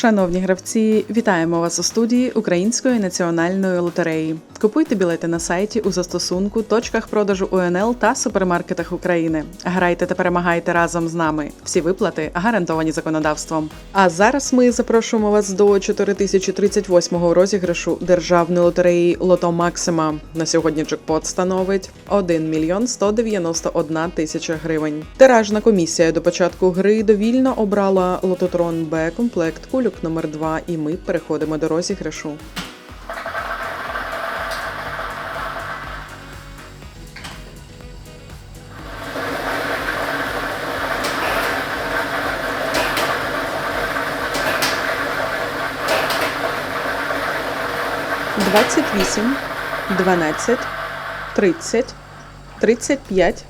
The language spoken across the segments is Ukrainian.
Шановні гравці, вітаємо вас у студії Української національної лотереї. Купуйте білети на сайті у застосунку, точках продажу УНЛ та супермаркетах України. Грайте та перемагайте разом з нами. Всі виплати гарантовані законодавством. А зараз ми запрошуємо вас до 4038-го розіграшу державної лотереї Лото Максима. На сьогодні джекпот становить 1 мільйон 191 тисяча гривень. Тиражна комісія до початку гри довільно обрала лототрон Б комплект кульок номер 2 і ми переходимо до розіграшу. Двадцять вісім, дванадцять, тридцять, тридцять п'ять,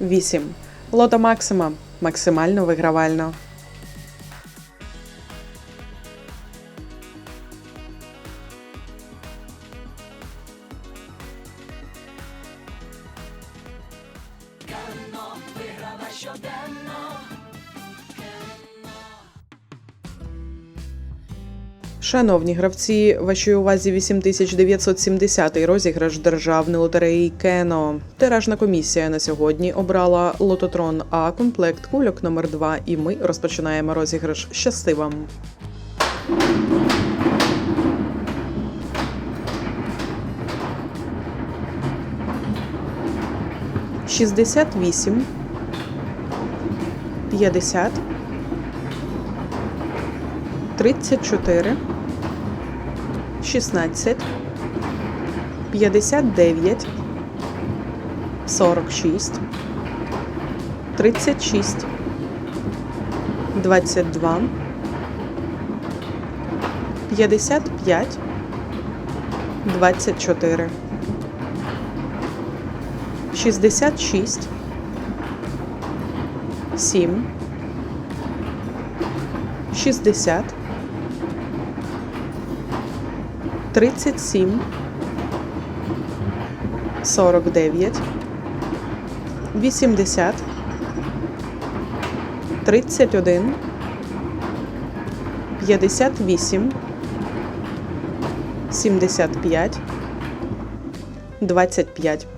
вісім. Лото Максима. Максимально вигравально. Шановні гравці, вашій увазі 8970 розіграш державної лотереї Кено. Тиражна комісія на сьогодні обрала лототрон А комплект кульок номер 2 і ми розпочинаємо розіграш. Щасти вам! Шістдесят п'ятдесят, тридцять чотири, шістнадцять, п'ятдесят дев'ять, сорок шість, тридцять двадцять два, п'ятдесят п'ять, двадцять чотири. 66 7 60 37 49 80 31 58 75 25.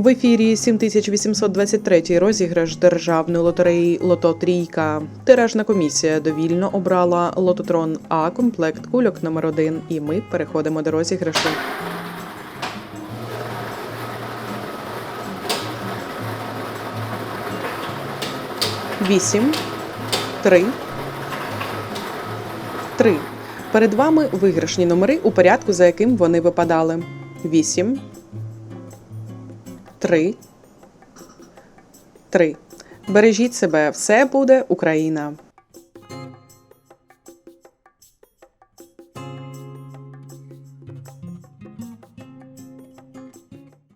В ефірі 7823 розіграш державної лотереї Лото Трійка. Тиражна комісія довільно обрала лототрон А комплект кульок номер 1 і ми переходимо до розіграшу. Вісім, три, три. Перед вами виграшні номери у порядку, за яким вони випадали. Вісім. Три. Три. Бережіть себе, все буде Україна.